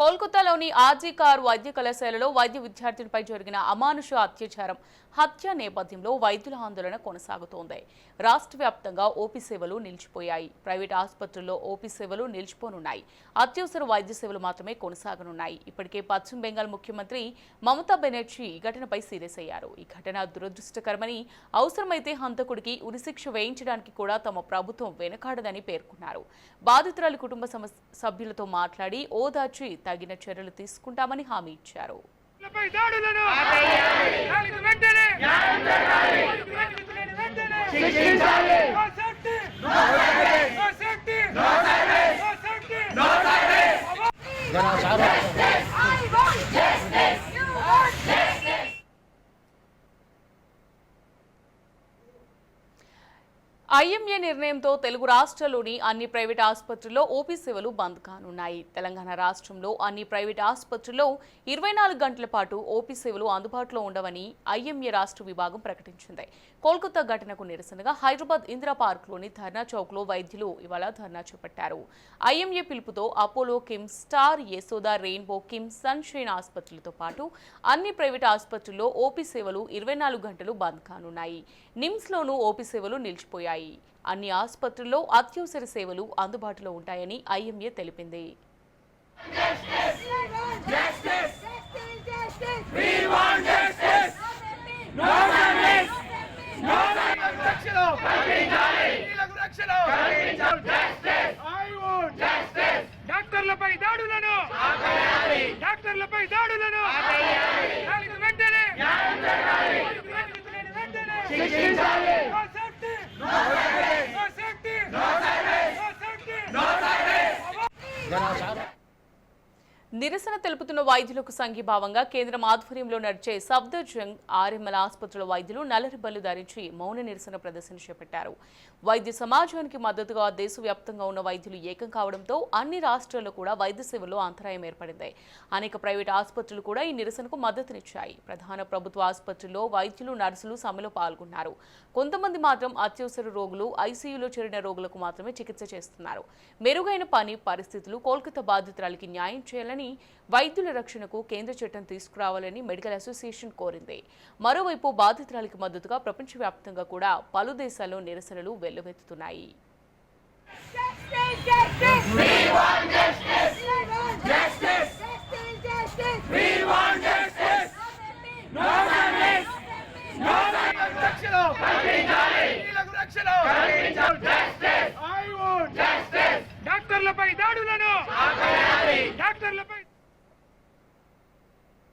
కోల్కతాలోని RG car వైద్య కళాశాలలో వైద్య విద్యార్థులపై జరిగిన అమానుష అత్యాచారం హత్య నేపథ్యంలో వైద్యుల ఆందోళన కొనసాగుతోంది. రాష్ట్ర వ్యాప్తంగా ఓపీ సేవలు నిలిచిపోయాయి. ప్రైవేట్ ఆసుపత్రుల్లో ఓపీ సేవలు నిలిచిపోనున్నాయి. అత్యవసర వైద్య సేవలు మాత్రమే కొనసాగనున్నాయి. ఇప్పటికే పశ్చిమ బెంగాల్ ముఖ్యమంత్రి మమతా బెనర్జీ ఈ ఘటనపై సీరియస్ అయ్యారు. ఈ ఘటన దురదృష్టకరమని అవసరమైతే హంతకుడికి ఉరిశిక్ష వేయించడానికి కూడా తమ ప్రభుత్వం వెనకాడదని పేర్కొన్నారు. బాధితురాలి కుటుంబ సభ్యులతో మాట్లాడి ఓదార్చి తగిన చర్యలు తీసుకుంటామని హామీ ఇచ్చారు. ఐఎంఏ నిర్ణయంతో తెలుగు రాష్ట్రాల్లోని అన్ని ప్రైవేట్ ఆసుపత్రుల్లో ఓపీ సేవలు బంద్ కానున్నాయి. తెలంగాణ రాష్ట్రంలో అన్ని ప్రైవేట్ ఆసుపత్రుల్లో ఇరవై నాలుగు గంటల పాటు ఓపీ సేవలు అందుబాటులో ఉండవని ఐఎంఏ రాష్ట్ర విభాగం ప్రకటించింది. కోల్కతా ఘటనకు నిరసనగా హైదరాబాద్ ఇందిరా పార్క్లోని ధర్నా చౌక్లో వైద్యులు ఇవాళ ధర్నా చేపట్టారు. ఐఎంఏ పిలుపుతో Apollo KIMS Star Yashoda Rainbow KIMS Sunshine ఆసుపత్రులతో పాటు అన్ని ప్రైవేట్ ఆసుపత్రుల్లో ఓపీ సేవలు ఇరవై నాలుగు గంటలు బంద్ కానున్నాయి. నిమ్స్లోనూ ఓపీ సేవలు నిలిచిపోయాయి. అన్ని ఆసుపత్రుల్లో అత్యవసర సేవలు అందుబాటులో ఉంటాయని ఐఎంఏ తెలిపింది Justice! Justice! Justice! We నిరసన తెలుపుతున్న వైద్యులకు సంఘీభావంగా కేంద్రం ఆధ్వర్యంలో నడిచే సఫ్దర్జంగ్ ఆర్ఎంఎల్ ఆసుపత్రుల వైద్యులు నల్లరి బళ్ళు ధరించి మౌన నిరసన ప్రదర్శన చేపట్టారు. వైద్య సమాజానికి మద్దతుగా దేశవ్యాప్తంగా ఉన్న వైద్యులు ఏకం కావడంతో అన్ని రాష్ట్రాల్లో కూడా వైద్య సేవల్లో అంతరాయం ఏర్పడింది. అనేక ప్రైవేట్ ఆసుపత్రులు కూడా ఈ నిరసనకు మద్దతునిచ్చాయి. ప్రధాన ప్రభుత్వ ఆసుపత్రుల్లో వైద్యులు నర్సులు సమ్మెలో పాల్గొన్నారు. కొంతమంది మాత్రం అత్యవసర రోగులు ఐసీయూలో చేరిన రోగులకు మాత్రమే చికిత్స చేస్తున్నారు. మెరుగైన పని పరిస్థితులు కోల్కతా బాధితురాలికి న్యాయం చేయాలని వైద్యుల రక్షణకు కేంద్ర చట్టం తీసుకురావాలని మెడికల్ అసోసియేషన్ కోరింది మరోవైపు బాధితురాలికి మద్దతుగా ప్రపంచవ్యాప్తంగా కూడా పలు దేశాల్లో నిరసనలు వెల్లువెత్తుతున్నాయి డాక్టర్లపై దాడులను